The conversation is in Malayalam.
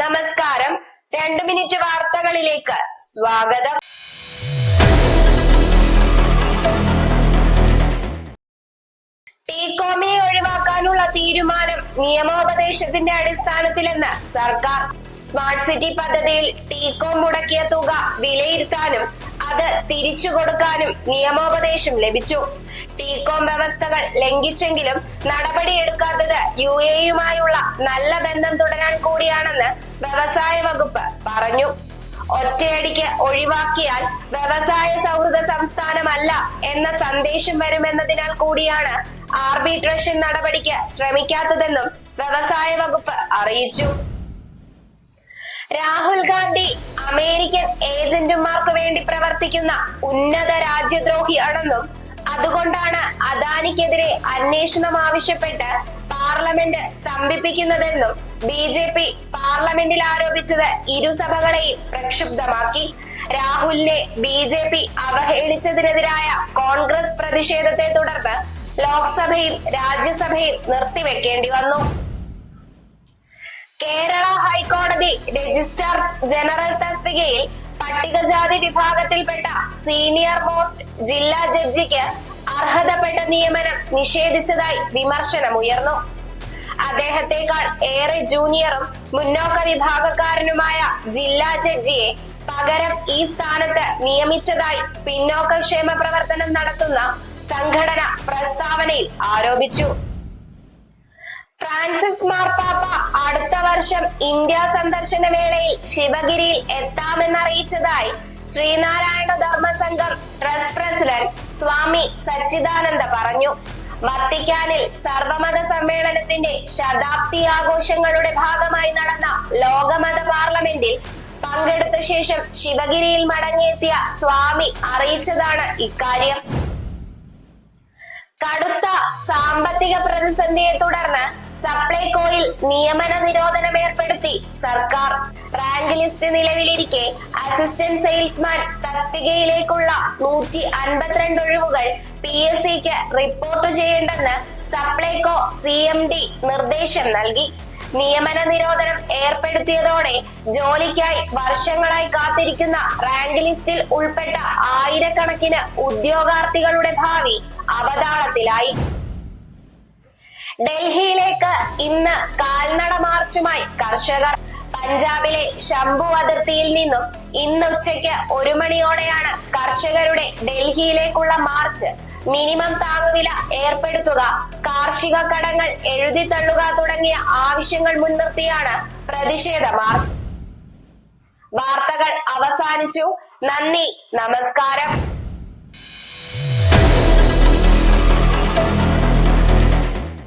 നമസ്കാരം. രണ്ട് മിനിറ്റ് വാർത്തകളിലേക്ക് സ്വാഗതം. ടീകോമിനെ ഒഴിവാക്കാനുള്ള തീരുമാനം നിയമോപദേശത്തിന്റെ അടിസ്ഥാനത്തിലെന്ന് സർക്കാർ. സ്മാർട്ട് സിറ്റി പദ്ധതിയിൽ ടീകോം മുടക്കിയ തുക വിലയിരുത്താനും അത് തിരിച്ചു കൊടുക്കാനും നിയമോപദേശം ലഭിച്ചു. ടീകോം വ്യവസ്ഥകൾ ലംഘിച്ചെങ്കിലും നടപടിയെടുക്കാത്തത് യു എയുമായുള്ള നല്ല ബന്ധം തുടരാൻ കൂടിയാണെന്ന് വ്യവസായ വകുപ്പ് പറഞ്ഞു. ഒറ്റയടിക്ക് ഒഴിവാക്കിയാൽ വ്യവസായ സൗഹൃദ സംസ്ഥാനമല്ല എന്ന സന്ദേശം വരുമെന്നതിനാൽ കൂടിയാണ് ആർബിട്രേഷൻ നടപടിക്ക് ശ്രമിക്കാത്തതെന്നും വ്യവസായ വകുപ്പ് അറിയിച്ചു. രാഹുൽ ഗാന്ധി അമേരിക്കൻ ഏജന്റുമാർക്ക് പ്രവർത്തിക്കുന്ന ഉന്നത രാജ്യദ്രോഹിയാണെന്നും അതുകൊണ്ടാണ് അദാനിക്കെതിരെ അന്വേഷണം ആവശ്യപ്പെട്ട് പാർലമെന്റ് സ്തംഭിപ്പിക്കുന്നതെന്നും ബി ജെ പി പാർലമെന്റിൽ ആരോപിച്ചത് ഇരുസഭകളെയും പ്രക്ഷുബ്ധമാക്കി. രാഹുലിനെ ബി ജെ പി അവഹേളിച്ചതിനെതിരായ കോൺഗ്രസ് പ്രതിഷേധത്തെ തുടർന്ന് ലോക്സഭയും രാജ്യസഭയും നിർത്തിവെക്കേണ്ടി വന്നു. കേരള ഹൈക്കോടതി രജിസ്ട്രാർ ജനറൽ തസ്തികയിൽ പട്ടികജാതി വിഭാഗത്തിൽപ്പെട്ട സീനിയർ മോസ്റ്റ് ജില്ലാ ജഡ്ജിക്ക് അർഹതപ്പെട്ട നിയമനം നിഷേധിച്ചതായി വിമർശനമുയർന്നു അദ്ദേഹത്തെക്കാൾ ഏറെ ജൂനിയറും മുന്നോക്ക വിഭാഗക്കാരനുമായ ജില്ലാ ജഡ്ജിയെ പകരം ഈ സ്ഥാനത്ത് നിയമിച്ചതായി പിന്നോക്കക്ഷേമ പ്രവർത്തനം നടത്തുന്ന സംഘടന പ്രസ്താവനയിൽ ആരോപിച്ചു. ഫ്രാൻസിസ് മാർപ്പാപ്പ അടുത്ത വർഷം ഇന്ത്യ സന്ദർശന വേളയിൽ ശിവഗിരിയിൽ എത്താമെന്നറിയിച്ചതായി ശ്രീനാരായണ ധർമ്മസംഘം ട്രസ്റ്റ് പ്രസിഡന്റ് സ്വാമി സച്ചിദാനന്ദ പറഞ്ഞു. വത്തിക്കാനിൽ സർവമത സമ്മേളനത്തിന്റെ ശതാബ്ദി ആഘോഷങ്ങളുടെ ഭാഗമായി നടന്ന ലോകമത പാർലമെന്റിൽ പങ്കെടുത്ത ശേഷം ശിവഗിരിയിൽ മടങ്ങിയെത്തിയ സ്വാമി അറിയിച്ചതാണ് ഇക്കാര്യം. കടുത്ത സാമ്പത്തിക പ്രതിസന്ധിയെ തുടർന്ന് സപ്ലൈകോയിൽ നിയമന നിരോധനം ഏർപ്പെടുത്തി സർക്കാർ. റാങ്ക് ലിസ്റ്റ് നിലവിലിരിക്കെ അസിസ്റ്റന്റ് സെയിൽസ്മാൻ തസ്തികയിലേക്കുള്ള നൂറ്റി അൻപത്തിരണ്ട് ഒഴിവുകൾ പി എസ് സിക്ക് റിപ്പോർട്ട് ചെയ്യേണ്ടെന്ന് സപ്ലൈകോ സി എം ഡി നിർദ്ദേശം നൽകി. നിയമന നിരോധനം ഏർപ്പെടുത്തിയതോടെ ജോലിക്കായി വർഷങ്ങളായി കാത്തിരിക്കുന്ന റാങ്ക് ലിസ്റ്റിൽ ഉൾപ്പെട്ട ആയിരക്കണക്കിന് ഉദ്യോഗാർത്ഥികളുടെ ഭാവി അവതാളത്തിലായി. ഡൽഹിയിലേക്ക് ഇന്ന് കാൽനട മാർച്ചുമായി കർഷകർ പഞ്ചാബിലെ ശംഭു അതിർത്തിയിൽ നിന്നും ഇന്ന് ഉച്ചയ്ക്ക് ഒരു മണിയോടെയാണ് കർഷകരുടെ ഡൽഹിയിലേക്കുള്ള മാർച്ച്. മിനിമം താങ്ങുവില ഏർപ്പെടുത്തുക കാർഷിക കടങ്ങൾ എഴുതിത്തള്ളുക തുടങ്ങിയ ആവശ്യങ്ങൾ മുൻനിർത്തിയാണ് പ്രതിഷേധ മാർച്ച്. വാർത്തകൾ അവസാനിച്ചു. നന്ദി. നമസ്കാരം.